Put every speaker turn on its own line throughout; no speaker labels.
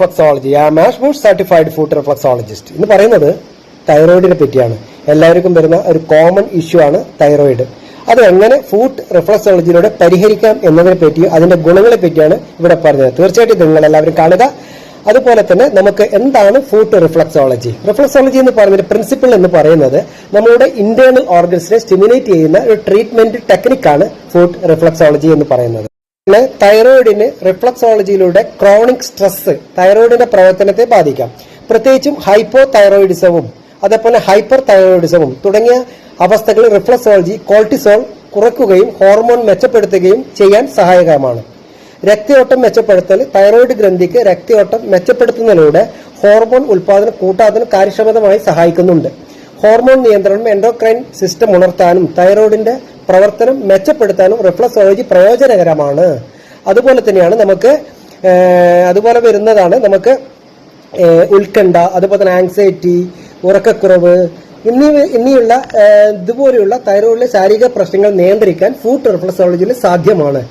Reflexology ആ മാഷ് board certified foot reflexologist എന്ന് പറയുന്നത് തൈറോയിഡിനെ പറ്റിയാണ്. എല്ലാവർക്കും വരുന്ന ഒരു കോമൺ ഇഷ്യൂ ആണ് തൈറോയിഡ് അത് എങ്ങനെ ഫുഡ് റിഫ്ലക്സോളജിയിലൂടെ പരിഹരിക്കാം എന്നതിനെ പറ്റി അതിന്റെ ഗുണങ്ങളെ പറ്റിയാണ് ഇവിടെ പറഞ്ഞത്. തീർച്ചയായിട്ടും നിങ്ങൾ എല്ലാവരും കാണുക. അതുപോലെ തന്നെ നമുക്ക് എന്താണ് ഫുഡ് റിഫ്ലക്സോളജി റിഫ്ലക്സോളജി എന്ന് പറയുന്ന പ്രിൻസിപ്പിൾ എന്ന് പറയുന്നത് നമ്മുടെ ഇന്റേണൽ ഓർഗൻസിനെ സ്റ്റിമുലേറ്റ് ചെയ്യുന്ന ഒരു ട്രീറ്റ്മെന്റ് ടെക്നിക്കാണ് ഫുഡ് റിഫ്ലക്സോളജി എന്ന് പറയുന്നത്. തൈറോയിഡിന് റിഫ്ലക്സോളജിയിലൂടെ ക്രോണിക് സ്ട്രെസ് തൈറോയിഡിന്റെ പ്രവർത്തനത്തെ ബാധിക്കാം. പ്രത്യേകിച്ചും ഹൈപ്പോ തൈറോയിഡിസവും അതേപോലെ ഹൈപ്പർ തൈറോയിഡിസവും തുടങ്ങിയ അവസ്ഥകളിൽ റിഫ്ലക്സോളജി കോൾട്ടിസോൾ കുറയ്ക്കുകയും ഹോർമോൺ മെച്ചപ്പെടുത്തുകയും ചെയ്യാൻ സഹായകരമാണ്. രക്തയോട്ടം മെച്ചപ്പെടുത്തൽ തൈറോയിഡ് ഗ്രന്ഥിക്ക് രക്തയോട്ടം മെച്ചപ്പെടുത്തുന്നതിലൂടെ ഹോർമോൺ ഉൽപാദനം കൂട്ടാതിന് കാര്യക്ഷമതമായി സഹായിക്കുന്നുണ്ട്. ഹോർമോൺ നിയന്ത്രണം എൻഡോക്രൈൻ സിസ്റ്റം ഉണർത്താനും തൈറോയിഡിന്റെ പ്രവർത്തനം മെച്ചപ്പെടുത്താനും റിഫ്ലക്സോളജി പ്രയോജനകരമാണ്. അതുപോലെ തന്നെയാണ് നമുക്ക് അതുപോലെ വരുന്നതാണ് നമുക്ക് ഉത്കണ്ഠ അതുപോലെ തന്നെ ആങ്സൈറ്റി ഉറക്കക്കുറവ് എന്നീ ഇനിയുള്ള ഇതുപോലെയുള്ള തൈറോയിഡിലെ ശാരീരിക പ്രശ്നങ്ങൾ നിയന്ത്രിക്കാൻ ഫുഡ് റിഫ്ലക്സോളജിയിൽ സാധ്യമാണ്.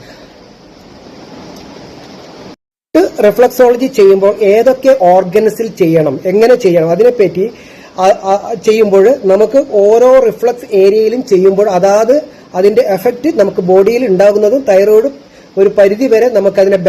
റിഫ്ലക്സോളജി ചെയ്യുമ്പോൾ ഏതൊക്കെ ഓർഗൻസിൽ ചെയ്യണം എങ്ങനെ ചെയ്യണം അതിനെപ്പറ്റി ചെയ്യുമ്പോൾ നമുക്ക് ഓരോ റിഫ്ലക്സ് ഏരിയയിലും ചെയ്യുമ്പോൾ അതാത് അതിന്റെ എഫക്റ്റ് നമുക്ക് ബോഡിയിൽ ഉണ്ടാകുന്നതും തൈറോയിഡ് ഒരു പരിധി വരെ നമുക്ക് അതിനെ